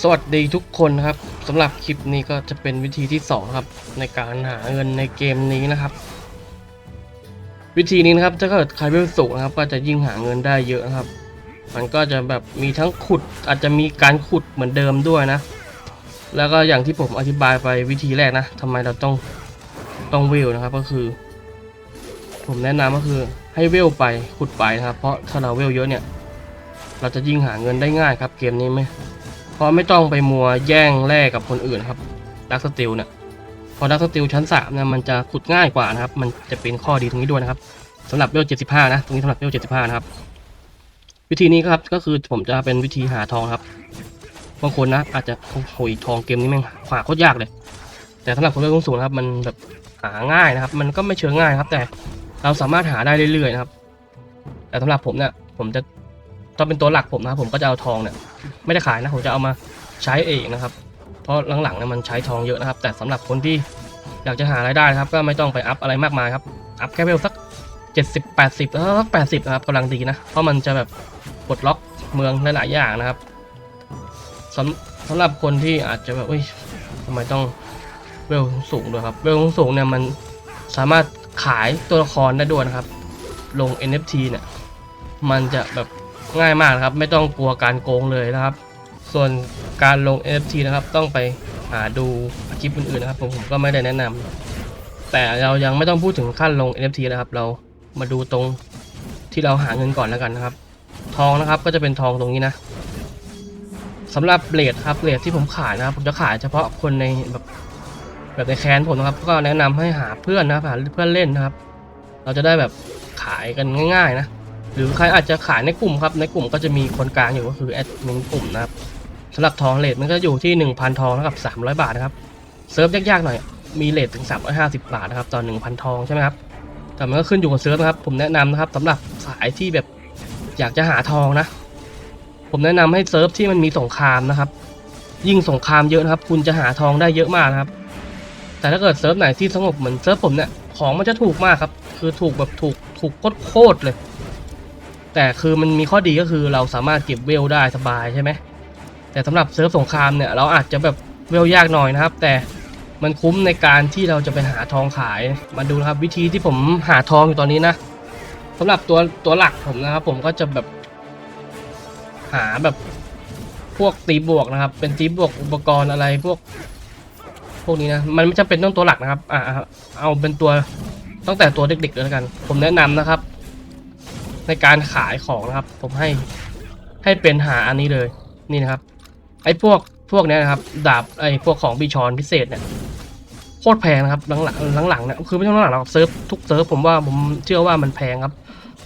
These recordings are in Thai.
สวัสดีทุกคนนะครับสำหรับคลิปนี้ก็จะเป็นวิธีที่สองครับในการหาเงินในเกมนี้นะครับ วิธีนี้นะครับถ้าเกิดใครเวลสูงนะครับ ก็จะยิ่งหาเงินได้เยอะนะครับ มันก็จะแบบมีทั้งขุดอาจจะมีการขุดเหมือนเดิมด้วยนะ แล้วก็อย่างที่ผมอธิบายไปวิธีแรกนะทำไมเราต้องต้องเวลนะครับก็คือ ผมแนะนำก็คือให้เวลไปขุดไปนะครับ เพราะถ้าเราเวลเยอะเนี่ย เราจะยิ่งหาเงินได้ง่ายครับเกมนี้ไหม ราะไม่ต้องไปมัวแย่งแลกกับคนอื่นครับดักสติลเนี่ยพอดักสติลชั้น3เนี่ยมันจะขุดง่ายกว่านะครับ มันจะเป็นข้อดีตรงนี้ด้วยนะครับสำหรับเวล75นะ ตรงนี้สำหรับเวล75นะครับ วิธีนี้ครับก็คือผมจะเป็นวิธีหาทองครับบางคนนะอาจจะโอ้โหทองเกมนี้แม่งหาโคตรยากเลย แต่สำหรับคนเวลสูงนะครับมันแบบหาง่ายนะครับ มันก็ไม่เชิงง่ายครับ แต่เราสามารถหาได้เรื่อยๆนะครับ แต่สำหรับผมเนี่ยผมจะ ต้องเป็นตัวหลักผมนะครับผมก็จะเอาทองเนี่ยไม่ได้ขายนะผมจะเอามาใช้เองนะครับ เพราะหลังๆเนี่ยมันใช้ทองเยอะนะครับ แต่สำหรับคนที่อยากจะหารายได้ครับ ก็ไม่ต้องไปอัพอะไรมากมายครับอัพแค่เวลสัก 70 80แล้วสัก80นะครับกำลังดีนะเพราะมันจะแบบปลดล็อกเมืองหลายๆอย่างนะครับสำสำหรับคนที่อาจจะแบบเอ้ยทำไมต้องเวลสูงด้วยครับเวลสูงเนี่ยมันสามารถขายตัวละครได้ด้วยนะครับ ลง NFT เนี่ยมันจะแบบ ง่ายมากนะครับ ไม่ต้องกลัวการโกงเลยนะครับ ส่วนการลง NFT นะครับ ต้องไปหาดูคลิปอื่นๆนะครับ ผมผมก็ไม่ได้แนะนำแต่เรายังไม่ต้องพูดถึงขั้นลง NFT นะครับ เรามาดูตรงที่เราหาเงินก่อนแล้วกันนะครับ ทองนะครับก็จะเป็นทองตรงนี้นะสำหรับเลทครับเลทที่ผมขายนะครับ ผมจะขายเฉพาะคนในแบบแบบในแคนผมนะครับ ก็แนะนำให้หาเพื่อนนะครับหาเพื่อนเล่นนะครับ เราจะได้แบบขายกันง่าย ๆ นะ หรือใครอาจจะขายในกลุ่มครับ ในกลุ่มก็จะมีคนกลางอยู่ก็คือแอดมินกลุ่มนะครับสำหรับทองเลทมันก็อยู่ที่ 1,000 ทองเท่ากับ300 บาทนะครับเซิร์ฟยากๆหน่อย มีเลทถึง 350 บาทนะครับต่อ1,000 ทองใช่ไหมครับแต่มันก็ขึ้นอยู่กับเซิร์ฟนะครับ ผมแนะนำนะครับสำหรับสายที่แบบอยากจะหาทองนะ ผมแนะนำให้เซิร์ฟที่มันมีสงครามนะครับ ยิ่งสงครามเยอะนะครับ คุณจะหาทองได้เยอะมากนะครับ แต่ถ้าเกิดเซิร์ฟไหนที่สงบเหมือนเซิร์ฟผมเนี่ยของมันจะถูกมากครับ คือถูกแบบถูกถูกโคตรๆเลย แต่คือมันมีข้อดีก็คือเราสามารถเก็บเวลได้สบายใช่ไหมแต่สำหรับเซิร์ฟสงครามเนี่ยเราอาจจะแบบเวลยากหน่อยนะครับ แต่มันคุ้มในการที่เราจะไปหาทองขายมาดูนะครับวิธีที่ผมหาทองอยู่ตอนนี้นะสำหรับตัวตัวหลักผมนะครับ ผมก็จะแบบหาแบบพวกตีบวกนะครับ เป็นตีบวกอุปกรณ์อะไรพวก พวกนี้นะมันไม่จำเป็นต้องตัวหลักนะครับอ่าเอาเป็นตัวตั้งแต่ตัวเด็กๆเลยกัน ผมแนะนำนะครับ ในการขายของนะครับ ผมให้ให้เป็นหาอันนี้เลยนี่นะครับ ไอ้พวกพวกเนี้ยนะครับ ดาบไอ้พวกของบีชอนพิเศษเนี่ยโคตรแพงนะครับหลังๆหลังๆเนี่ยคือไม่ใช่หลังๆหรอกเซิร์ฟทุกเซิร์ฟผมว่าผมเชื่อว่ามันแพงครับ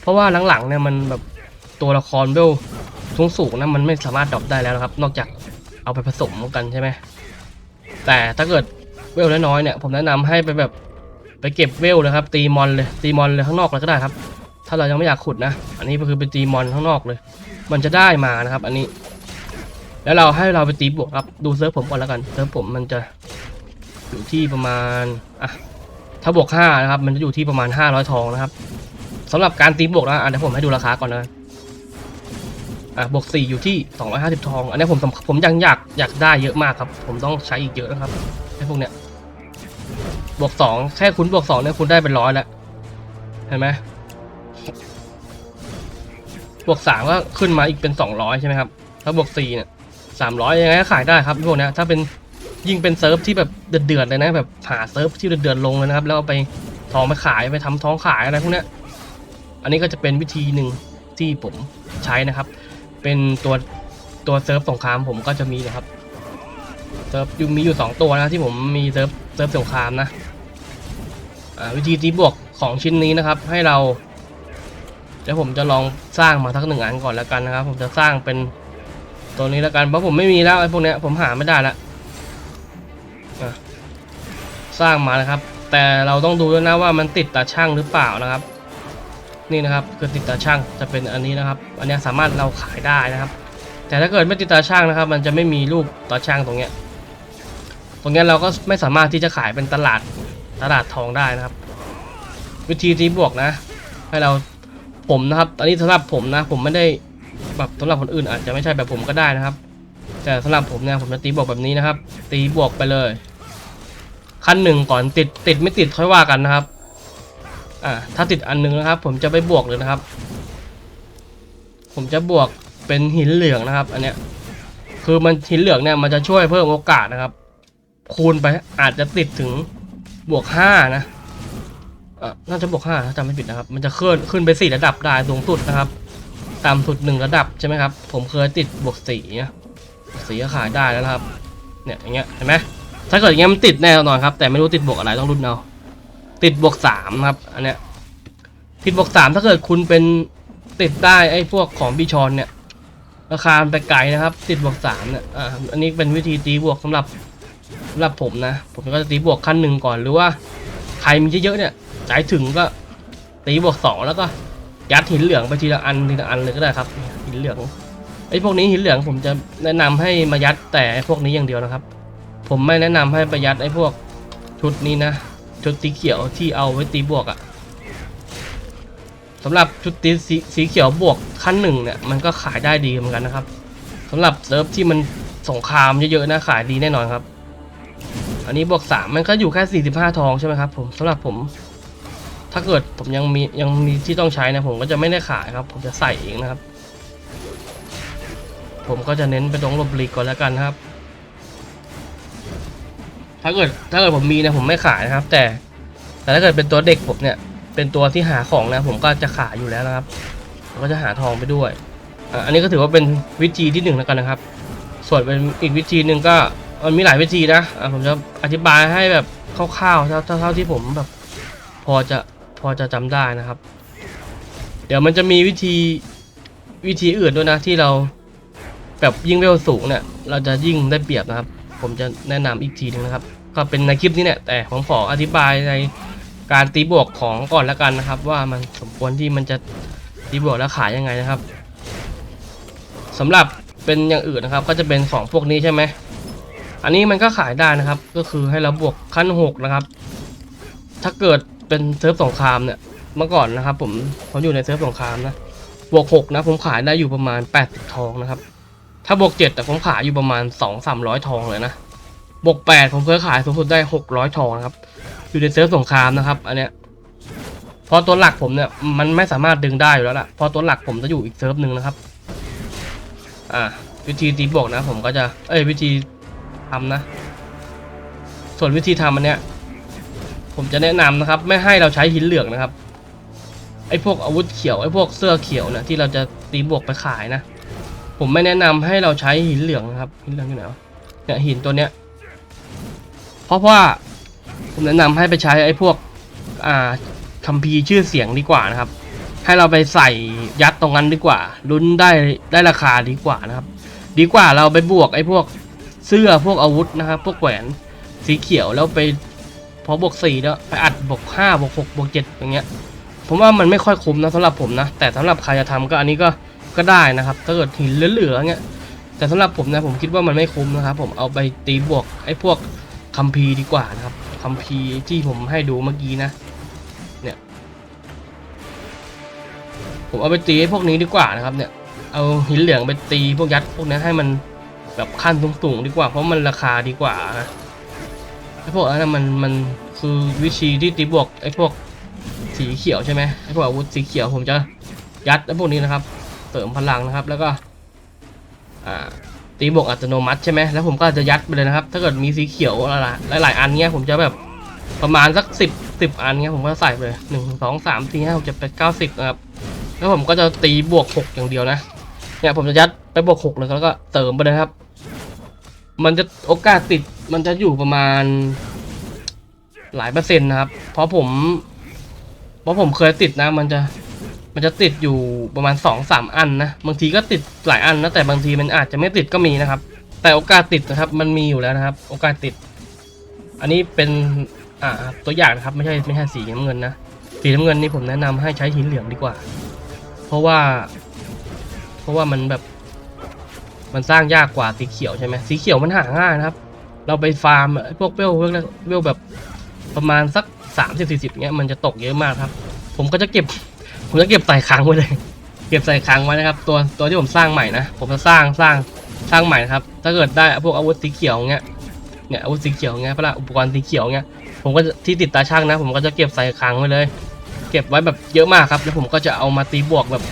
เพราะว่าหลังๆเนี่ยมันแบบตัวละครเวลสูงสูงนะมันไม่สามารถดรอปได้แล้วครับ นอกจากเอาไปผสมกันใช่ไหมแต่ถ้าเกิดเวลน้อยๆเนี่ยผมแนะนำให้ไปแบบไปเก็บเวลเลยครับ ตีมอนเลยตีมอนเลยข้างนอกเลยก็ได้ครับ ถ้าเรายังไม่อยากขุดนะ อันนี้ก็คือไปตีมอนข้างนอกเลย มันจะได้มานะครับ อันนี้ แล้วเราให้เราไปตีบวกครับ ดูเซิร์ฟผมก่อนแล้วกัน เซิร์ฟผมมันจะอยู่ที่ประมาณ อะ ถ้าบวกห้านะครับ มันจะอยู่ที่ประมาณห้าร้อยทองนะครับสำหรับการตีบวกนะอะเดี๋ยวผมให้ดูราคาก่อนนะอะ บวกสี่อยู่ที่สองร้อยห้าสิบทอง อันนี้ผมผมยังอยากอยากได้เยอะมากครับ ผมต้องใช้อีกเยอะนะครับไอ้พวกเนี้ย บวกสองแค่คุณบวกสองเนี่ยคุณได้เป็นร้อยแล้ว เห็นไหม บวกสามก็ขึ้นมาอีกเป็นสองร้อยใช่ไหมครับถ้าบวกสี่เนี่ยสามร้อยยังไงก็ขายได้ครับพวกนี้ถ้าเป็นยิ่งเป็นเซิร์ฟที่แบบเดือดๆเลยนะแบบหาเซิร์ฟที่เดือดๆลงเลยนะครับ แล้วเอาไปทองไปขายไปทำท้องขายอะไรพวกนี้อันนี้ก็จะเป็นวิธีหนึ่งที่ผมใช้นะครับ เป็นตัวตัวเซิร์ฟสงครามผมก็จะมีนะครับเซิร์ฟอยู่มีอยู่สองตัวนะที่ผมมีเซิร์ฟเซิร์ฟสงครามนะวิธีตีบวกของชิ้นนี้นะครับ ให้เรา เดี๋ยวผมจะลองสร้างมาสักหนึ่งอันก่อนแล้วกันนะครับ ผมจะสร้างเป็นตัวนี้แล้วกันเพราะผมไม่มีแล้วไอ้พวกเนี้ยผมหาไม่ได้ละสร้างมานะครับ แต่เราต้องดูด้วยนะว่ามันติดตาช่างหรือเปล่านะครับ นี่นะครับคือติดตาช่างจะเป็นอันนี้นะครับ อันนี้สามารถเราขายได้นะครับ แต่ถ้าเกิดไม่ติดตาช่างนะครับ มันจะไม่มีรูปตาช่างตรงเนี้ยตรงเนี้ยเราก็ไม่สามารถที่จะขายเป็นตลาดตลาดทองได้นะครับ วิธีตีบวกนะ ให้เรา ผมนะครับ อันนี้สำหรับผมนะ ผมไม่ได้แบบสำหรับคนอื่นอาจจะไม่ใช่แบบผมก็ได้นะครับ แต่สำหรับผมเนี่ยผมจะตีบวกแบบนี้นะครับ ตีบวกไปเลย ขั้นหนึ่งก่อนติดติดไม่ติดค่อยว่ากันนะครับ อ่าถ้าติดอันหนึงนะครับ ผมจะไปบวกเลยนะครับ ผมจะบวกเป็นหินเหลืองนะครับ อันเนี้ย คือมันหินเหลืองเนี่ยมันจะช่วยเพิ่มโอกาสนะครับ คูณไปอาจจะติดถึงบวกห้านะ น่าจะบวกห้าถ้าจำไม่ผิดนะครับ มันจะขึ้นขึ้นไปสี่ระดับได้สูงสุดนะครับ ต่ำสุดหนึ่งระดับใช่ไหมครับ ผมเคยติดบวกสี่นะบวกสี่ก็ขายได้แล้วนะครับ เนี่ยอย่างเงี้ยเห็นไหมถ้าเกิดอย่างเงี้ยมันติดแน่นอนครับ แต่ไม่รู้ติดบวกอะไรต้องรุ่นเอาติดบวกสามครับอันเนี้ยติดบวกสามถ้าเกิดคุณเป็นติดได้ไอ้พวกของบิชอนเนี่ยราคาไปไกลนะครับ ติดบวกสามเนี่ยอ่าอันนี้เป็นวิธีตีบวกสำหรับสำหรับผมนะ ผมก็จะตีบวกขั้นหนึ่งก่อนหรือว่าใครมีเยอะๆเนี่ย ใจถึงก็ตีบวกสองแล้วก็ยัดหินเหลืองไปทีละอันทีละอันเลยก็ได้ครับหินเหลืองไอ้พวกนี้หินเหลืองผมจะแนะนำให้มายัดแต่พวกนี้อย่างเดียวนะครับ ผมไม่แนะนำให้ไปยัดไอ้พวกชุดนี้นะชุดสีเขียวที่เอาไว้ตีบวกอะ่ะสำหรับชุดตีสีสีเขียวบวกขั้นหนึ่งเนี่ยมันก็ขายได้ดีเหมือนกันนะครับสำหรับเซิร์ฟที่มันสงครามเยอะๆนะขายดีแน่นอนครับ อันนี้บวกสามมันก็อยู่แค่สี่สิบห้าทองใช่ไหมครับผมสำหรับผม ถ้าเกิดผมยังมียังมีที่ต้องใช้นะผมก็จะไม่ได้ขายครับ ผมจะใส่เองนะครับ ผมก็จะเน้นไปตรงลบลีกก่อนแล้วกันครับ ถ้าเกิดถ้าเกิดผมมีนะผมไม่ขายนะครับ แต่ แต่ถ้าเกิดเป็นตัวเด็กผมเนี่ยเป็นตัวที่หาของนะผมก็จะขายอยู่แล้วนะครับผมก็จะหาทองไปด้วยอันนี้ก็ถือว่าเป็นวิธีที่หนึ่งแล้วกันนะครับ ส่วนเป็นอีกวิธีหนึ่งก็มันมีหลายวิธีนะผมจะอธิบายให้แบบคร่าวๆเท่าเท่าที่ผมแบบ พอจะ อจะจำได้นะครับ เดี๋ยวมันจะมีวิธีวิธีอื่นด้วยนะที่เราแบบยิ่งเวลสูงเนี่ยเราจะยิ่งได้เปรียบนะครับ ผมจะแนะนำอีกทีหนึงนะครับ ก็เป็นในคลิปนี้เนี่ยแต่ผมขออธิบายในการตีบวกของก่อนแล้วกันนะครับ ว่ามันสมควรที่มันจะตีบวกแล้วขายยังไงนะครับสำหรับเป็นอย่างอื่นนะครับ ก็จะเป็นของพวกนี้ใช่ไหมอันนี้มันก็ขายได้นะครับ ก็คือให้เราบวกขั้นหกนะครับ ถ้าเกิด เป็นเซิร์ฟสงครามเนี่ยเมื่อก่อนนะครับ ผมผมอยู่ในเซิร์ฟสงครามนะบวกหกนะ ผมขายได้อยู่ประมาณแปดสิบทองนะครับ ถ้าบวกเจ็ดแต่ผมขายอยู่ประมาณสองสามร้อยทองเลยนะบวกแปดผมเคยขายสูงสุดได้หกร้อยทองนะครับ อยู่ในเซิร์ฟสงครามนะครับ อันเนี้ยพอตัวหลักผมเนี่ยมันไม่สามารถดึงได้อยู่แล้วล่ะพอตัวหลักผมจะอยู่อีกเซิร์ฟหนึ่งนะครับ อ่า วิธีตีบวกนะ ผมก็จะ เอ้ยวิธีทำนะ ส่วนวิธีทำอันเนี้ย ผมจะแนะนำนะครับ ไม่ให้เราใช้หินเหลืองนะครับไอ้พวกอาวุธเขียวไอ้พวกเสื้อเขียวนะที่เราจะตีบวกไปขายนะ ผมไม่แนะนำให้เราใช้หินเหลืองนะครับหินเหลืองอยู่ไหนวะเนี่ยหินตัวเนี้ย เพราะว่าผมแนะนำให้ไปใช้ไอ้พวกอ่าคัมภีร์ชื่อเสียงดีกว่านะครับ ให้เราไปใส่ยัดตรงนั้นดีกว่าลุ้นได้ได้ราคาดีกว่านะครับ ดีกว่าเราไปบวกไอ้พวกเสื้อพวกอาวุธนะครับ พวกแหวนสีเขียวแล้วไป พอบวกสี่แล้วไปอัดบวกห้าบวกหกบวกเจ็ดอย่างเงี้ย ผมว่ามันไม่ค่อยคุ้มนะสำหรับผมนะ แต่สำหรับใครจะทำก็อันนี้ก็ก็ได้นะครับถ้าเกิดหินเหลือๆเงี้ยแต่สำหรับผมนะผมคิดว่ามันไม่คุ้มนะครับ ผมเอาไปตีบวกไอ้พวกคัมภีร์ดีกว่านะครับคัมภีร์ที่ผมให้ดูเมื่อกี้นะเนี่ยผมเอาไปตีไอ้พวกนี้ดีกว่านะครับเนี่ยเอาหินเหลืองไปตีพวกยัดพวกนี้ให้มันแบบขั้นสูงๆดีกว่าเพราะมันราคาดีกว่านะ ไอ้พวกนั้นมันมันคือวิธีที่ตีบวกไอ้พวกสีเขียวใช่ไหมไอ้พวกอาวุธสีเขียวผมจะยัดไอ้พวกนี้นะครับ เสริมพลังนะครับ แล้วก็ตีบวกอัตโนมัติใช่ไหมแล้วผมก็จะยัดไปเลยนะครับ ถ้าเกิดมีสีเขียวหลายหลายๆอันเนี้ยผมจะแบบประมาณสักสิบสิบอันเนี้ยผมก็ใส่ไปเลยหนึ่งสองสามสี่ห้าหกเจ็ดแปดเก้าสิบนะครับแล้วผมก็จะตีบวกหกอย่างเดียวนะเนี่ยผมจะยัดไปบวกหกเลยแล้วก็เติมไปเลยครับ มันจะโอกาสติดมันจะอยู่ประมาณหลายเปอร์เซ็นต์นะครับ เพราะผม เพราะผมเคยติดนะ มันจะมันจะติดอยู่ประมาณสองสามอันนะบางทีก็ติดหลายอันนะแต่บางทีมันอาจจะไม่ติดก็มีนะครับ แต่โอกาสติดนะครับ มันมีอยู่แล้วนะครับ โอกาสติด อันนี้เป็นอ่าตัวอย่างนะครับ ไม่ใช่ไม่ใช่สีน้ำเงินนะสีน้ำเงินนี่ผมแนะนำให้ใช้หินเหลืองดีกว่า เพราะว่า เพราะว่ามันแบบ มันสร้างยากกว่าสีเขียวใช่ไหมสีเขียวมันหาง่ายนะครับ เราไปฟาร์มไอ้พวกเวลเวลเวลแบบประมาณสักสามสิบสี่สิบเงี้ยมันจะตกเยอะมากครับ ผมก็จะเก็บ ผมจะเก็บใส่คลังไว้เลย เก็บใส่คลังไว้นะครับตัวตัวที่ผมสร้างใหม่นะผมจะสร้างสร้างสร้างใหม่นะครับ ถ้าเกิดได้พวกอาวุธสีเขียวเงี้ยเนี่ยอาวุธสีเขียวเงี้ยพละอุปกรณ์สีเขียวเงี้ยผมก็จะที่ติดตาช่างนะ ผมก็จะเก็บใส่คลังไว้เลย เก็บไว้แบบเยอะมากครับแล้วผมก็จะเอามาตีบวกแบบ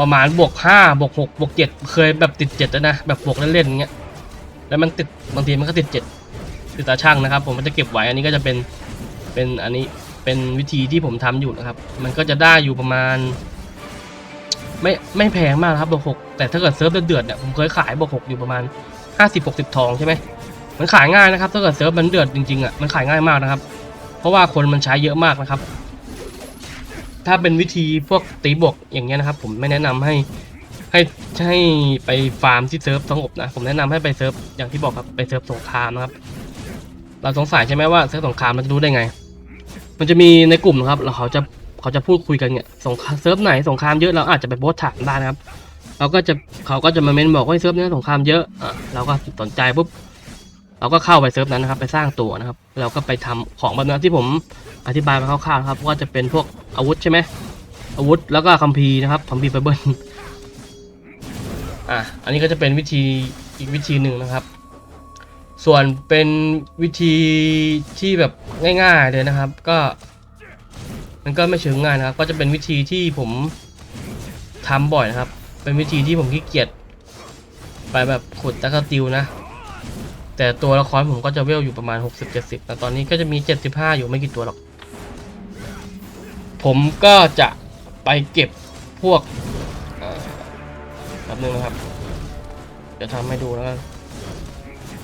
ประมาณบวกห้าบวกหกบวกเจ็ดเคยแบบติดเจ็ดแล้วนะแบบบวกเล่นๆอย่างเงี้ยแล้วมันติดบางทีมันก็ติดเจ็ดติดตาช่างนะครับ ผมก็จะเก็บไว้อันนี้ก็จะเป็นเป็นอันนี้เป็นวิธีที่ผมทำอยู่นะครับ มันก็จะได้อยู่ประมาณ ไม่ไม่แพงมากครับบวกหกแต่ถ้าเกิดเซิร์ฟเดือดเนี่ยผมเคยขายบวกหกอยู่ประมาณห้าสิบหกสิบทองใช่ไหมมันขายง่ายนะครับถ้าเกิดเซิร์ฟมันเดือดจริงๆอะมันขายง่ายมากนะครับ เพราะว่าคนมันใช้เยอะมากนะครับ ถ้าเป็นวิธีพวกตีบวกอย่างเงี้ยนะครับ ผมไม่แนะนำให้ให้ให้ไปฟาร์มที่เซิร์ฟสงบนะผมแนะนำให้ไปเซิร์ฟอย่างที่บอกครับไปเซิร์ฟสงครามนะครับ เราสงสัยใช่ไหมว่าเซิร์ฟสงครามเราจะรู้ได้ไง มันจะมีในกลุ่มนะครับแล้วเขาจะเขาจะพูดคุยกันเนี่ยสงครามเซิร์ฟไหนสงครามเยอะเราอาจจะไปโพสต์ถามได้นะครับเราก็จะเขาก็จะมาเมนบอกว่าเซิร์ฟเนี้ยสงครามเยอะอะเราก็สนใจปุ๊บ เราก็เข้าไปเซิร์ฟนั้นนะครับ ไปสร้างตัวนะครับ เราก็ไปทำของแบบนั้นที่ผมอธิบายมาคร่าวๆนะครับ ว่าจะเป็นพวกอาวุธใช่ไหมอาวุธแล้วก็คัมภีร์นะครับคัมภีร์ไบเบิลอะอันนี้ก็จะเป็นวิธีอีกวิธีหนึ่งนะครับ ส่วนเป็นวิธีที่แบบง่าย ๆเลยนะครับ ก็มันก็ไม่เชิงง่ายนะครับ ก็จะเป็นวิธีที่ผมทำบ่อยนะครับ เป็นวิธีที่ผมขี้เกียจไปแบบขุดตะกติวนะ แต่ตัวละครผมก็จะเวลอยู่ประมาณ 60-70แต่ตอนนี้ก็จะมี 75 อยู่ไม่กี่ตัวหรอก ผมก็จะไปเก็บพวกอ่อแป๊บนึงนะครับจะทำให้ดูแล้วกัน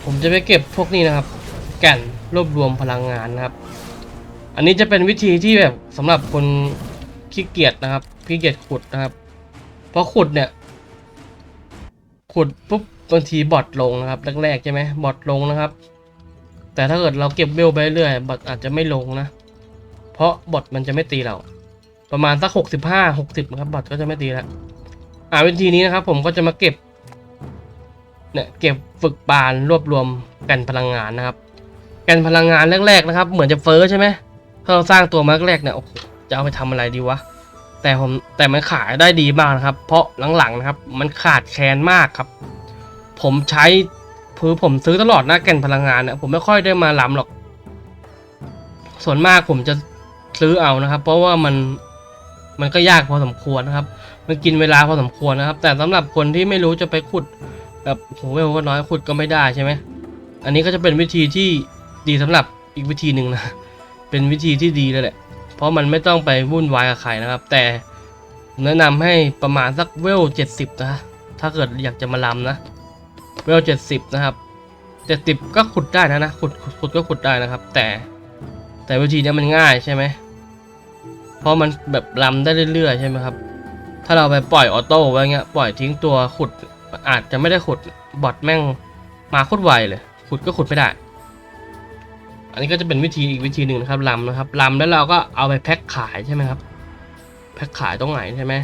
ผมจะไปเก็บพวกนี้นะครับ แก่นรวบรวมพลังงานนะครับ อันนี้จะเป็นวิธีที่แบบสำหรับคนขี้เกียจนะครับขี้เกียจขุดนะครับ เพราะขุดเนี่ย ขุดปุ๊บ บางทีบอทลงนะครับแรกๆใช่ไหมบอทลงนะครับ แต่ถ้าเกิดเราเก็บเวลไปเรื่อยบอทอาจจะไม่ลงนะ เพราะบอทมันจะไม่ตีเรา ประมาณสักหกสิบห้าหกสิบครับบอทก็จะไม่ตีแล้วอ่าวิธีนี้นะครับ ผมก็จะมาเก็บเนี่ยเก็บฝึกปานรวบรวมก่นพลังงานนะครับก่นพลังงานแรกๆนะครับ เหมือนจะเฟ้อใช่ไหมถ้าเราสร้างตัวมาแรกเนี่ยโอ้โหจะเอาไปทำอะไรดีวะแต่ผมแต่มันขายได้ดีมากนะครับ เพราะหลังๆนะครับ มันขาดแคลนมากครับ ผมใช้คือผมซื้อตลอดนะแก่นพลังงานเนี่ยผมไม่ค่อยได้มาล้ำหรอก ส่วนมากผมจะซื้อเอานะครับ เพราะว่ามันมันก็ยากพอสมควรนะครับ มันกินเวลาพอสมควรนะครับ แต่สำหรับคนที่ไม่รู้จะไปขุดแบบโหเวลก็น้อยขุดก็ไม่ได้ใช่ไหมอันนี้ก็จะเป็นวิธีที่ดีสำหรับอีกวิธีหนึ่งนะ เป็นวิธีที่ดีเลยแหละ เพราะมันไม่ต้องไปวุ่นวายกับใครนะครับ แต่แนะนำให้ประมาณสักเวลเจ็ดสิบนะ ถ้าเกิดอยากจะมาลำนะ เวลเจ็ดสิบนะครับเจ็ดสิบก็ขุดได้นะนะขุดขุดก็ขุดได้นะครับ แต่แต่วิธีเนี้ยมันง่ายใช่ไหมเพราะมันแบบลำได้เรื่อยๆใช่ไหมครับ ถ้าเราไปปล่อยออโต้ไว้เงี้ยปล่อยทิ้งตัวขุดอาจจะไม่ได้ขุดบอทแม่งมาโคตรไวเลย ขุดก็ขุดไม่ได้ อันนี้ก็จะเป็นวิธีอีกวิธีหนึ่งนะครับลำนะครับลำแล้วเราก็เอาไปแพ็คขายใช่ไหมครับ แพ็คขายตรงไหนใช่ไหม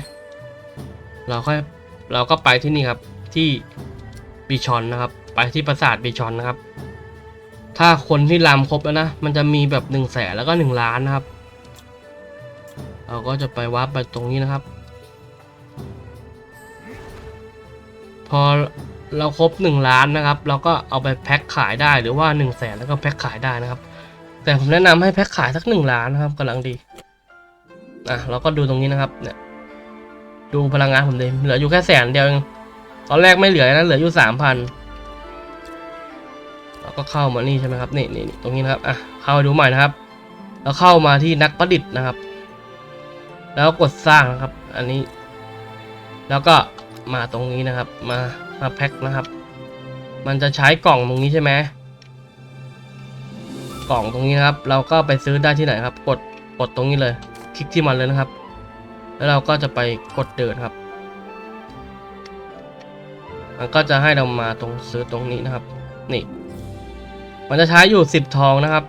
เราก็เราก็ไปที่นี่ครับที่ บีชอนนะครับ ไปที่ปราสาทบีชอนนะครับ ถ้าคนที่ลำครบแล้วนะ มันจะมีแบบหนึ่งแสนแล้วก็หนึ่งล้านนะครับ เราก็จะไปวับไปตรงนี้นะครับ พอเราครบ 1 ล้านนะครับ เราก็เอาไปแพ็คขายได้หรือว่า1นึ่งแสนแล้วก็แพ็คขายได้นะครับ แต่ผมแนะนำให้แพ็คขายสัก 1 ล้านนะครับกำลังดีอะเราก็ดูตรงนี้นะครับเนี่ยดูพลังงานผมเลยเหลืออยู่แค่แสนเดียวเอง ตอนแรกไม่เหลือนะเหลืออยู่สามพันเราก็เข้ามานี่ใช่ไหมครับนี่นี่ตรงนี้นะครับอะเข้าไปดูใหม่นะครับ แล้วเข้ามาที่นักประดิษฐ์นะครับ แล้วกดสร้างนะครับ อันนี้ แล้วก็มาตรงนี้นะครับ มามาแพ็คนะครับ มันจะใช้กล่องตรงนี้ใช่ไหมกล่องตรงนี้นะครับ เราก็ไปซื้อได้ที่ไหนครับ กดกดตรงนี้เลย คลิกที่มันเลยนะครับ แล้วเราก็จะไปกดเดินครับ มันก็จะให้เรามาตรงซื้อตรงนี้นะครับ นี่ มันจะใช้อยู่สิบทองนะครับ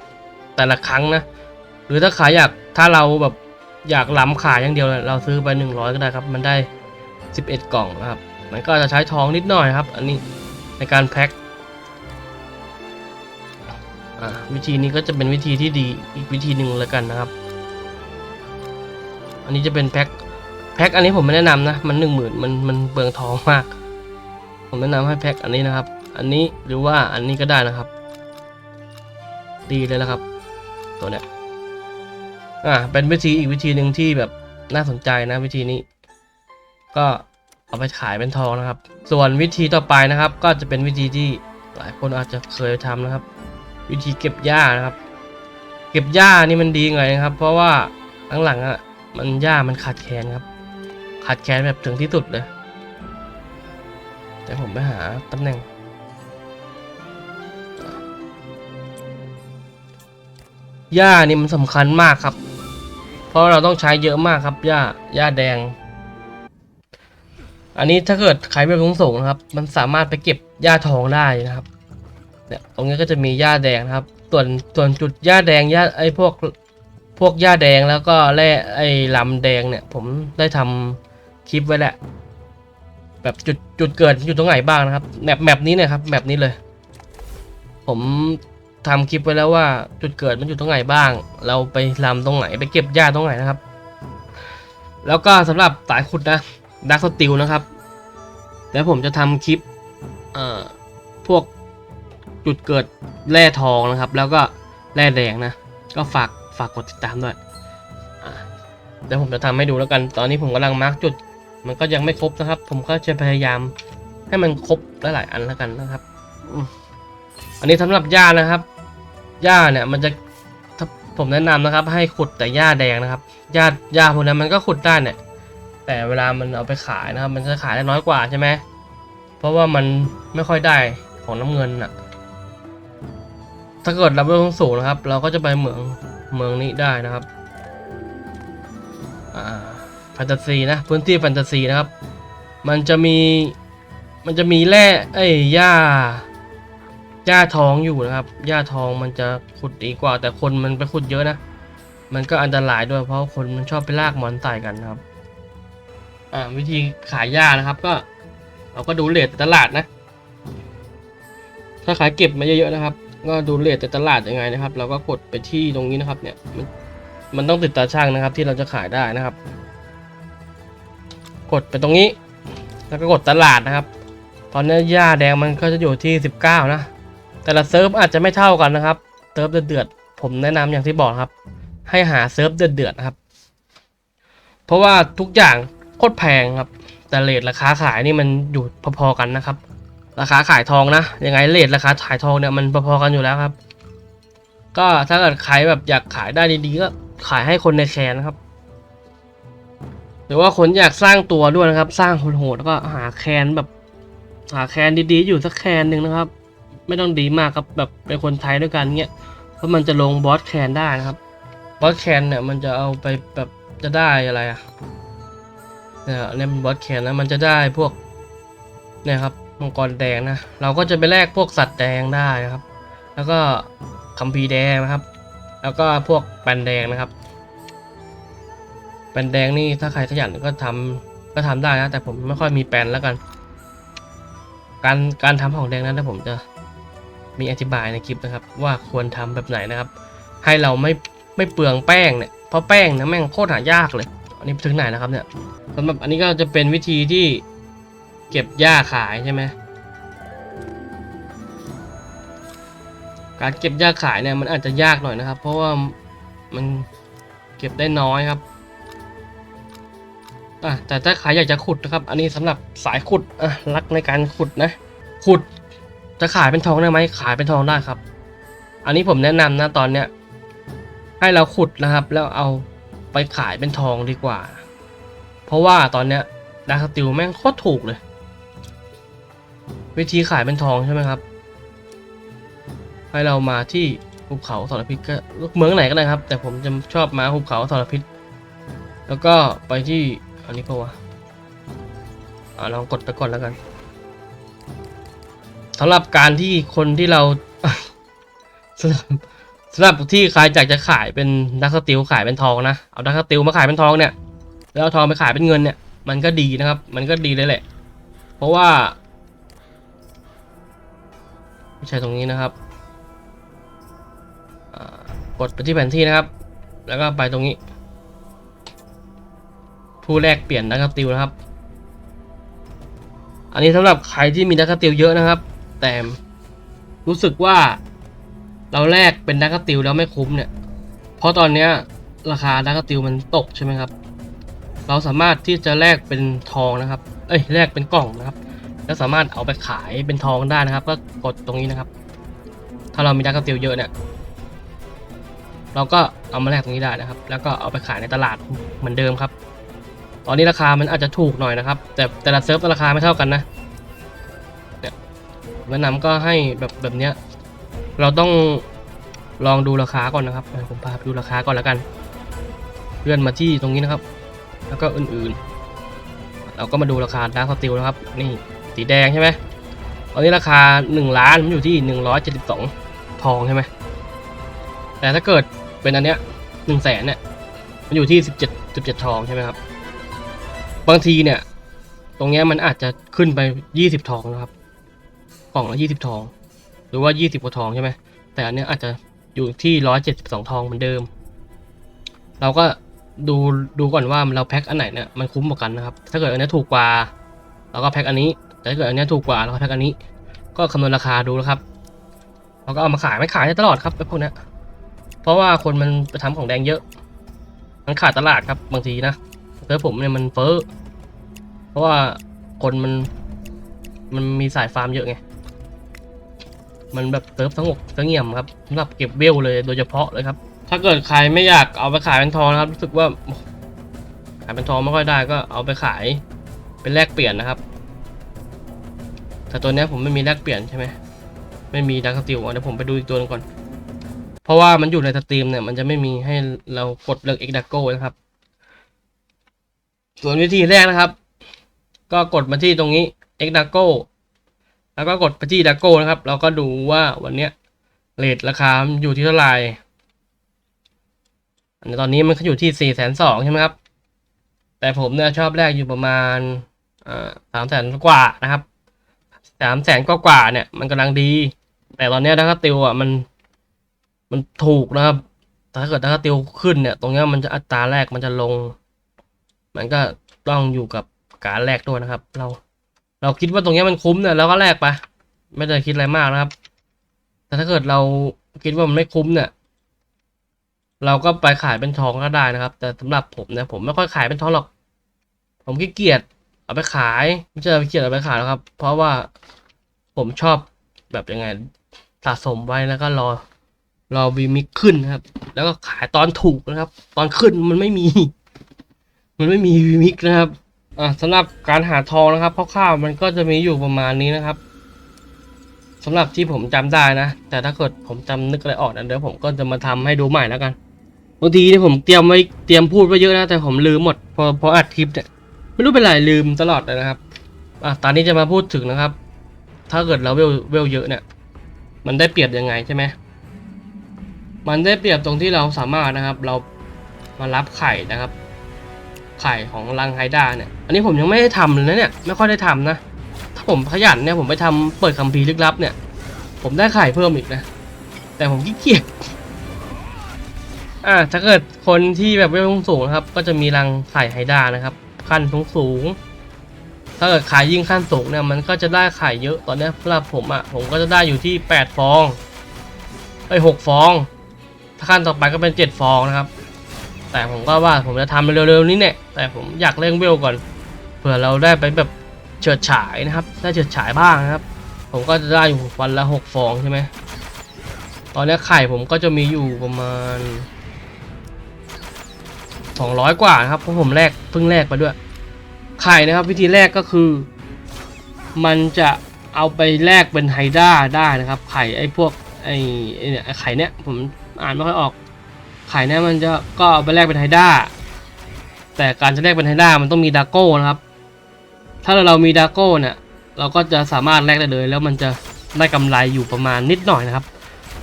แต่ละครั้งนะ หรือถ้าขายอยากถ้าเราแบบอยากล้ำขายอย่างเดียวเราซื้อไปหนึ่งร้อยก็ได้ครับ มันได้สิบเอ็ดกล่องนะครับ มันก็จะใช้ทองนิดหน่อยครับ อันนี้ในการแพ็คอวิธีนี้ก็จะเป็นวิธีที่ดีอีกวิธีหนึ่งแล้วกันนะครับ อันนี้จะเป็นแพ็คแพ็คอันนี้ผมไม่แนะนำนะ มันหนึ่งหมื่นมันมันเปลืองทองมาก ผมแนะนำให้แพ็คอันนี้นะครับ อันนี้หรือว่าอันนี้ก็ได้นะครับ ดีเลยนะครับ ตัวเนี้ยอ่าเป็นวิธีอีกวิธีหนึ่งที่แบบน่าสนใจนะวิธีนี้ ก็เอาไปขายเป็นทองนะครับ ส่วนวิธีต่อไปนะครับ ก็จะเป็นวิธีที่หลายคนอาจจะเคยทำนะครับ วิธีเก็บหญ้านะครับ เก็บหญ้านี่มันดีไงนะครับ เพราะว่าหลังๆอะมันหญ้ามันขาดแคลนครับ ขาดแคลนแบบถึงที่สุดเลย แต่ผมไปหาตำแหน่ง หญ้านี่มันสำคัญมากครับ เพราะเราต้องใช้เยอะมากครับ หญ้า หญ้าแดง อันนี้ถ้าเกิดใครไม่ประสงค์นะครับ มันสามารถไปเก็บหญ้าทองได้นะครับ เนี่ยตรงนี้ก็จะมีหญ้าแดงนะครับ ส่วนส่วนจุดหญ้าแดงหญ้าไอ้พวกพวกหญ้าแดงแล้วก็แร่ไอ้ลำแดงเนี่ย ผมได้ทำคลิปไว้แหละ แบบจุดจุดเกิดอยู่ตรงไหนบ้างนะครับแมปแมปนี้เนี่ยครับแมปนี้เลย ผมทำคลิปไว้แล้วว่าจุดเกิดมันอยู่ตรงไหนบ้าง เราไปลำตรงไหนไปเก็บหญ้าตรงไหนนะครับ แล้วก็สำหรับสายขุดนะดักสติลนะครับแล้วผมจะทำคลิปเอ่อพวกจุดเกิดแร่ทองนะครับ แล้วก็แร่แดงนะ ก็ฝากฝากกดติดตามด้วยเดี๋ยวผมจะทำให้ดูแล้วกัน ตอนนี้ผมกำลังมาร์กจุด มันก็ยังไม่ครบนะครับ ผมก็จะพยายามให้มันครบหลายๆอันแล้วกันนะครับ อันนี้สำหรับหญ้านะครับหญ้าเนี่ยมันจะถ้าผมแนะนำนะครับ ให้ขุดแต่หญ้าแดงนะครับหญ้าหญ้าพวกนั้นมันก็ขุดได้เนี่ย แต่เวลามันเอาไปขายนะครับ มันจะขายได้น้อยกว่าใช่ไหมเพราะว่ามันไม่ค่อยได้ของน้ำเงินอะถ้าเกิดเราไม่ต้องสูงนะครับ เราก็จะไปเมืองเมืองนี้ได้นะครับ อ่า นตาซีนะพื้นที่แฟนตาซีนะครับ มันจะมีมันจะมีแร่ไอ้ยหญ้าหญ้าทองอยู่นะครับหญ้าทองมันจะขุดดีกว่า แต่คนมันไปขุดเยอะนะ มันก็อันตรายด้วยเพราะคนมันชอบไปลากหมอนใส่กันนะครับอ่าวิธีขายหญ้านะครับ ก็เราก็ดูเลทตลาดนะ ถ้าขายเก็บมาเยอะๆนะครับ ก็ดูเลทตตลาดยังไงนะครับ เราก็กดไปที่ตรงนี้นะครับ เนี่ยมันมันต้องติดตาช่างนะครับ ที่เราจะขายได้นะครับ กดไปตรงนี้ แล้วก็กดตลาดนะครับ ตอนนี้หญ้าแดงมันก็จะอยู่ที่ 19 นะ แต่ละเซิร์ฟอาจจะไม่เท่ากันนะครับเซิร์ฟเดือดๆผมแนะนำอย่างที่บอกครับ ให้หาเซิร์ฟเดือดๆนะครับ เพราะว่าทุกอย่างโคตรแพงครับ แต่เลทราคาขายนี่มันอยู่พอๆกันนะครับ ราคาขายทองนะ ยังไงเลทราคาขายทองเนี่ยมันพอๆกันอยู่แล้วครับ ก็ถ้าเกิดใครแบบอยากขายได้ดีๆก็ขายให้คนในแคนนะครับ หรือว่าคนอยากสร้างตัวด้วยนะครับ สร้างโหดๆแล้วก็หาแคนแบบ หาแคนดีๆ อยู่สักแคนหนึ่งนะครับ ไม่ต้องดีมากครับแบบเป็นคนไทยด้วยกันเงี้ยเพราะมันจะลงบอสแคนได้นะครับบอสแคนเนี่ยมันจะเอาไปแบบจะได้อะไรอะเนี่ยเนี่ยเป็นบอสแคนนะมันจะได้พวกเนี่ยครับมังกรแดงนะเราก็จะไปแลกพวกสัตว์แดงได้นะครับ แล้วก็คัมภีแดงนะครับ แล้วก็พวกแปนแดงนะครับ แปนแดงนี่ถ้าใครขยันก็ทำก็ทำได้นะ แต่ผมไม่ค่อยมีแปนแล้วกัน การการทำของแดงนั้นผมจะมีอธิบายในคลิปนะครับ ว่าควรทำแบบไหนนะครับ ให้เราไม่ไม่เปลืองแป้งเนี่ยเพราะแป้งเนะแม่งโคตรหายากเลย อันนี้ถึงไหนนะครับเนี่ยสำหรับอันนี้ก็จะเป็นวิธีที่เก็บหญ้าขายใช่ไหมการเก็บหญ้าขายเนี่ยมันอาจจะยากหน่อยนะครับ เพราะว่ามันเก็บได้น้อยครับ อะแต่ถ้าใครอยากจะขุดนะครับ อันนี้สำหรับสายขุดอะรักในการขุดนะ ขุดจะขายเป็นทองได้ไหมขายเป็นทองได้ครับ อันนี้ผมแนะนำนะตอนเนี้ยให้เราขุดนะครับ แล้วเอาไปขายเป็นทองดีกว่า เพราะว่าตอนเนี้ยดาร์คสติลแม่งโคตรถูกเลย วิธีขายเป็นทองใช่ไหมครับ ให้เรามาที่ภูเขาสารพิษก็เมืองไหนก็ได้ครับ แต่ผมจะชอบมาภูเขาสารพิษ แล้วก็ไปที่ อันนี้ก็วะอ่าลองกดไปก่อนแล้วกันสำหรับการที่คนที่เราสำหรับสำหรับที่ใครอยากจะขายเป็นดักสติลขายเป็นทองนะเอาดักสติลมาขายเป็นทองเนี่ยแล้วเอาทองไปขายเป็นเงินเนี่ย มันก็ดีนะครับ มันก็ดีเลยแหละ เพราะว่าไม่ใช่ตรงนี้นะครับกดไปที่แผนที่นะครับ แล้วก็ไปตรงนี้ ผู้แลกเปลี่ยนนะครับติวนะครับ อันนี้สำหรับใครที่มีดักติลเยอะนะครับ แต่รู้สึกว่าเราแลกเป็นดักติลแล้วไม่คุ้มเนี่ย เพราะตอนเนี้ยราคาดักติลมันตกใช่ไหมครับ เราสามารถที่จะแลกเป็นทองนะครับ เอ้ยแลกเป็นกล่องนะครับ แล้วสามารถเอาไปขายเป็นทองได้นะครับ ก็กดตรงนี้นะครับ ถ้าเรามีดักติลเยอะเนี่ยเราก็เอามาแลกตรงนี้ได้นะครับ แล้วก็เอาไปขายในตลาดเหมือนเดิมครับ ตอนนี้ราคามันอาจจะถูกหน่อยนะครับ แต่แต่ละเซิร์ฟราคาไม่เท่ากันนะเนี่ยแนะนำก็ให้แบบแบบเนี้ยเราต้องลองดูราคาก่อนนะครับผมพาไปดูราคาก่อนแล้วกันเลื่อนมาที่ตรงนี้นะครับ แล้วก็อื่นๆ เราก็มาดูราคาดาร์คสติลนะครับ นี่สีแดงใช่ไหมตอนนี้ราคา 1 ล้านมันอยู่ที่ 172 ทองใช่ไหมแต่ถ้าเกิดเป็นอันเนี้ยหนึ่งแสนเนี่ยมันอยู่ที่ 17 17 ทองใช่ไหมครับ บางทีเนี่ย ตรงเนี้ยมันอาจจะขึ้นไป20ทองนะครับ กล่องละ20ทอง หรือว่า20กว่าทองใช่ไหมแต่อันเนี้ยอาจจะอยู่ที่172ทองเหมือนเดิม เราก็ดูดูก่อนว่าเราแพ็คอันไหนเนี่ยมันคุ้มกว่ากันนะครับ ถ้าเกิดอันเนี้ยถูกกว่า เราก็แพ็คอันนี้ แต่ถ้าเกิดอันเนี้ยถูกกว่าเราก็แพ็คอันนี้ ก็คำนวณราคาดูนะครับ เราก็เอามาขายไม่ขายได้ตลอดครับไอ้พวกเนี้ยเพราะว่าคนมันไปทำของแดงเยอะ มันขาดตลาดครับบางทีนะเซิร์ฟผมเนี่ยมันเฟ้อ เพราะว่าคนมันมันมีสายฟาร์มเยอะไง มันแบบเซิร์ฟสงบสงเงียมครับสำหรับเก็บเวลเลยโดยเฉพาะเลยครับ ถ้าเกิดใครไม่อยากเอาไปขายเป็นทองนะครับ รู้สึกว่าขายเป็นทองไม่ค่อยได้ก็เอาไปขายเป็นแลกเปลี่ยนนะครับ แต่ตัวนี้ผมไม่มีแลกเปลี่ยนใช่ไหมไม่มีดักสติลเดี๋ยวผมไปดูอีกตัวหนึงก่อน เพราะว่ามันอยู่ในสตรีมเนี่ยมันจะไม่มีให้เรากดเลือก X d a c o นะครับ ส่วนวิธีแรกนะครับ ก็กดมาที่ตรงนี้ X d a c o แล้วก็กดไปที่ d a c o นะครับ เราก็ดูว่าวันเนี้ยเรทราคาอยู่ที่เท่าไหร่อันนี้ตอนนี้มันอยู่ที่สี่แสนสองใช่ไหมครับ แต่ผมเนี่ยชอบแรกอยู่ประมาณสามแสนกว่านะครับสามแสนกว่าเนี่ย มันกำลังดี แต่ตอนนี้ดักติวอะมันมันถูกนะครับถ้าเกิดถ้าติวขึ้นเนี่ย ตรงเนี้ยมันจะอัตราแรกมันจะลง มันก็ต้องอยู่กับ การแลกด้วยนะครับ เรา เราคิดว่าตรงนี้มันคุ้มเนี่ยเราก็แลกไปไม่ได้คิดอะไรมากนะครับ แต่ถ้าเกิดเราคิดว่ามันไม่คุ้มเนี่ย เราก็ไปขายเป็นทองก็ได้นะครับ แต่สำหรับผมเนี่ยผมไม่ค่อยขายเป็นทองหรอก ผมขี้เกียจเอาไปขายไม่ใช่เอาไปเกียจเอาไปขายหรอกครับ เพราะว่าผมชอบแบบยังไงสะสมไว้แล้วก็รอรอวีมิกขึ้นนะครับ แล้วก็ขายตอนถูกนะครับ ตอนขึ้นมันไม่มี มันไม่มีวีมิกนะครับ อ่าสำหรับการหาทองนะครับคร่าวๆมันก็จะมีอยู่ประมาณนี้นะครับสำหรับที่ผมจำได้นะ แต่ถ้าเกิดผมจำนึกอะไรออกนะเดี๋ยวผมก็จะมาทำให้ดูใหม่แล้วกันบางทีที่ผมเตรียมไว้เตรียมพูดไว้เยอะนะแต่ผมลืมหมดพอพออัดคลิปเนี่ยไม่รู้เป็นไรลืมตลอดเลยนะครับอะตอนนี้จะมาพูดถึงนะครับ ถ้าเกิดเราเวลเวลเยอะเนี่ย มันได้เปรียบยังไงใช่ไหมมันได้เปรียบตรงที่เราสามารถนะครับ เรามารับไข่นะครับ ไข่ของรังไฮด้าเนี่ย อันนี้ผมยังไม่ได้ทำเลยนะเนี่ย ไม่ค่อยได้ทำนะ ถ้าผมขยันเนี่ยผมไปทำเปิดคัมภีร์ลึกลับเนี่ย ผมได้ไข่เพิ่มอีกนะ แต่ผมขี้เกียจ อ่า ถ้าเกิดคนที่แบบเวลสูงนะครับ ก็จะมีรังไข่ไฮด้านะครับ ขั้นสูงสูง ถ้าเกิดขายยิ่งขั้นสูงเนี่ยมันก็จะได้ไข่เยอะ ตอนนี้สำหรับผมอะผมก็จะได้อยู่ที่แปดฟองไอ้ยหกฟอง ถ้าขั้นต่อไปก็เป็นเจ็ดฟองนะครับ แต่ผมก็ว่าผมจะทำเร็วๆนี้เนี่ยแต่ผมอยากเร่งเวลก่อนเผื่อเราได้ไปแบบเฉิดฉายนะครับ ได้เฉิดฉายบ้างนะครับ ผมก็จะได้อยู่วันละหกฟองใช่ไหมตอนนี้ไข่ผมก็จะมีอยู่ประมาณสองร้อยกว่านะครับเพราะผมแลกเพิ่งแลกไปด้วย ไข่นะครับ วิธีแรกก็คือ มันจะเอาไปแลกเป็นไฮด้าได้นะครับ ไข่ไอ้พวกไอ้ไอ้เนี่ยไข่เนี่ยผมอ่านไม่ค่อยออก ไข่เนี่ยมันจะก็เอาไปแลกเป็นไฮด้า แต่การจะแลกเป็นไฮด้ามันต้องมีดาโก้นะครับ ถ้าเรามีดาโก้เนี่ยเราก็จะสามารถแลกได้เลย แล้วมันจะได้กำไรอยู่ประมาณนิดหน่อยนะครับ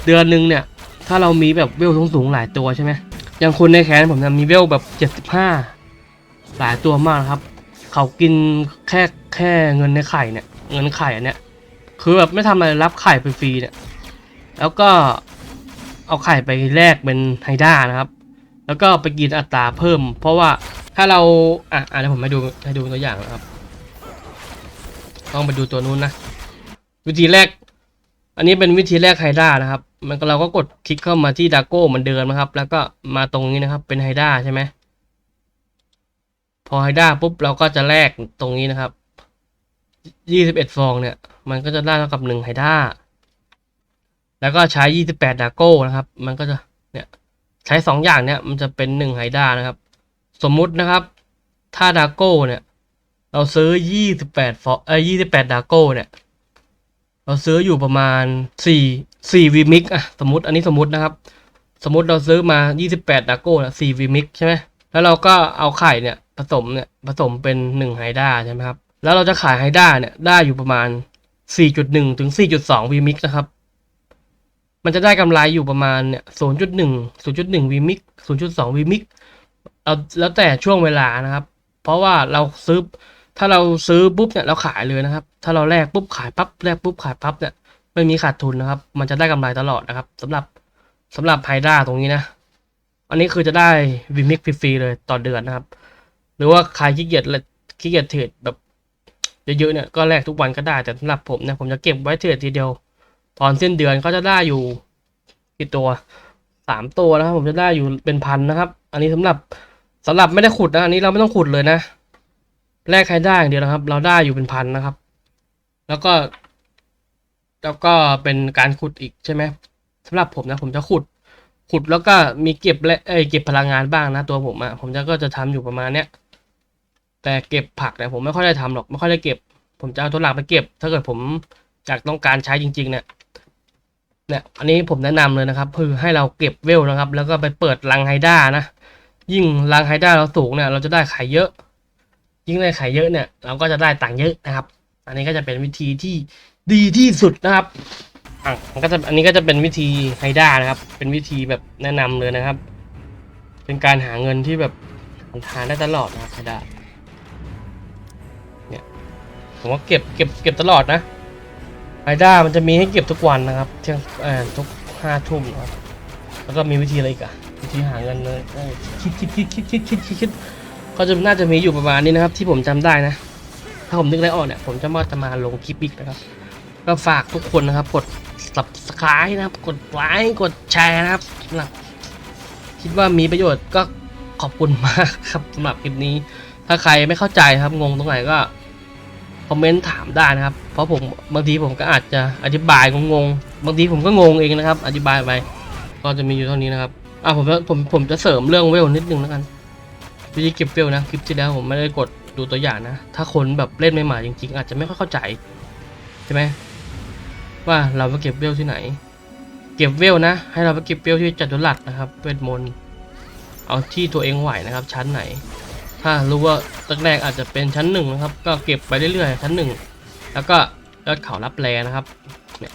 เดือนหนึ่งเนี่ยถ้าเรามีแบบเวลสูงๆหลายตัวใช่ไหมอย่างคุณในแคนผมเนี่ยมีเวลแบบเจ็ดสิบห้าหลายตัวมากครับ เขากินแค่แค่เงินในไข่เนี่ย เงินไข่อันเนี้ยคือแบบไม่ทำอะไรรับไข่ไปฟรีเนี่ย แล้วก็ เอาไข่ไปแลกเป็นไฮด้านะครับ แล้วก็ไปกินอัตราเพิ่ม เพราะว่าถ้าเราอะอะเดี๋ยวผมให้ดูให้ดูตัวอย่างนะครับต้องไปดูตัวนู้นนะ วิธีแรก อันนี้เป็นวิธีแรกไฮด้านะครับ มันเราก็กดคลิกเข้ามาที่ดาโก้เหมือนเดิมนะครับ แล้วก็มาตรงนี้นะครับ เป็นไฮด้าใช่ไหมพอไฮด้าปุ๊บเราก็จะแลกตรงนี้นะครับยี่สิบเอ็ดฟองเนี่ย มันก็จะได้เท่ากับหนึ่งไฮด้า แล้วก็ใช้ยี่สิบแปดดาโก้นะครับ มันก็จะเนี่ยใช้สองอย่างเนี่ยมันจะเป็นหนึ่งไฮด้านะครับ สมมุตินะครับ ถ้าดาโก้เนี่ย เราซื้อยี่สิบแปดฟอเอ้ยยี่สิบแปดดาโก้เนี่ย เราซื้ออยู่ประมาณสี่สี่วีมิกอะสมมติอันนี้สมมตินะครับ สมมติเราซื้อมายี่สิบแปดดาโก้นะสี่วีมิกใช่ไหมแล้วเราก็เอาไข่เนี่ยผสมเนี่ยผสมเป็นหนึ่งไฮด้าใช่ไหมครับ แล้วเราจะขายไฮด้าเนี่ยได้อยู่ประมาณสี่จุดหนึ่งถึงสี่จุดสองวีมิกนะครับ มันจะได้กำไรอยู่ประมาณเนี่ยศูนย์จุดหนึ่งศูนย์จุดหนึ่งวีมิกศูนย์จุดสองวีมิกเอาแล้วแต่ช่วงเวลานะครับ เพราะว่าเราซื้อถ้าเราซื้อปุ๊บเนี่ยเราขายเลยนะครับ ถ้าเราแลกปุ๊บขายปั๊บแลกปุ๊บขายปั๊บเนี่ยไม่มีขาดทุนนะครับ มันจะได้กำไรตลอดนะครับสำหรับสำหรับไฮด้าตรงนี้นะ อันนี้คือจะได้วิมิกฟรีๆเลยต่อเดือนนะครับ หรือว่าใครขี้เกียจเลยขี้เกียจเทรดแบบเยอะๆเนี่ยก็แลกทุกวันก็ได้แต่สำหรับผมเนี่ยผมจะเก็บไว้เทรดทีเดียว ตอนสิ้นเดือนก็จะได้อยู่กี่ตัวสามตัวนะครับ ผมจะได้อยู่เป็นพันนะครับ อันนี้สำหรับสำหรับไม่ได้ขุดนะอันนี้เราไม่ต้องขุดเลยนะแลกใครได้อย่างเดียวนะครับ เราได้อยู่เป็นพันนะครับ แล้วก็ แล้วก็เป็นการขุดอีกใช่ไหมสำหรับผมนะ ผมจะขุด ขุดแล้วก็มีเก็บและเอยเก็บพลังงานบ้างนะตัวผมอะผมจะก็จะทำอยู่ประมาณเนี้ยแต่เก็บผักเนี่ยผมไม่ค่อยได้ทำหรอกไม่ค่อยได้เก็บ ผมจะเอาตัวหลักไปเก็บ ถ้าเกิดผมอยากต้องการใช้จริง ๆ เนี่ย เนี่ยอันนี้ผมแนะนำเลยนะครับคือให้เราเก็บเวลนะครับ แล้วก็ไปเปิดรังไฮด้านะ ยิ่งรังไฮด้าเราสูงเนี่ยเราจะได้ไข่เยอะ ยิ่งได้ไข่เยอะเนี่ย เราก็จะได้ตังค์เยอะนะครับ อันนี้ก็จะเป็นวิธีที่ดีที่สุดนะครับอะมันก็จะอันนี้ก็จะเป็นวิธีไฮด้านะครับ เป็นวิธีแบบแนะนำเลยนะครับ เป็นการหาเงินที่แบบทานได้ตลอดนะครับไฮด้าเนี่ยผมว่าเก็บเก็บเก็บตลอดนะ ไฮด้ามันจะมีให้เก็บทุกวันนะครับ เที่ยงเอ่อทุกห้าทุ่มนะครับ แล้วก็มีวิธีอะไรอีกอะวิธีหาเงินเลยเอ้ยคิดคิดคิดคิดคิดคิดคิดคิดก็จะน่าจะมีอยู่ประมาณนี้นะครับ ที่ผมจำได้นะ ถ้าผมนึกได้ออกเนี่ย ผมจะมาจะมาลงคลิปอีกนะครับ ก็ฝากทุกคนนะครับ กด subscribe นะครับ กดไลค์กดแชร์นะครับหรับคิดว่ามีประโยชน์ก็ขอบคุณมากครับสำหรับคลิปนี้ ถ้าใครไม่เข้าใจครับงงตรงไหนก็ คอมเมนต์ถามได้นะครับ เพราะผมบางทีผมก็อาจจะอธิบายงงๆบางทีผมก็งงเองนะครับ อธิบายไปก็จะมีอยู่เท่านี้นะครับอะผมผมผมจะเสริมเรื่องเวลนิดนึงแล้วกันวิธีเก็บเวลนะคลิปที่แล้วผมไม่ได้กดดูตัวอย่างนะ ถ้าคนแบบเล่นใหม่ๆจริงๆ อาจจะไม่ค่อยเข้าใจใช่ไหมว่าเราไปเก็บเวลที่ไหน เก็บเวลนะ ให้เราไปเก็บเวลที่จัตุรัสนะครับเวทมนต์เอาที่ตัวเองไหวนะครับ ชั้นไหน ถ้ารู้ว่าแรกๆอาจจะเป็นชั้นหนึ่งนะครับ ก็เก็บไปเรื่อยๆชั้นหนึ่งแล้วก็ยอดเขารับแลนะครับเนี่ย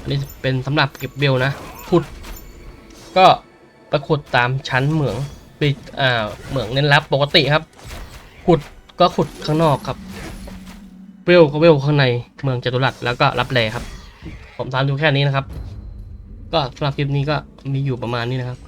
อันนี้เป็นสำหรับเก็บเวลนะขุด ก็ไปขุดตามชั้นเหมืองปิดอ่าเหมืองเน้นรับปกติครับ ขุดก็ขุดข้างนอกครับเวลก็เวลข้างในเมืองจตุรัสแล้วก็รับแลครับ ผมทำดูแค่นี้นะครับ ก็สำหรับคลิปนี้ก็มีอยู่ประมาณนี้นะครับ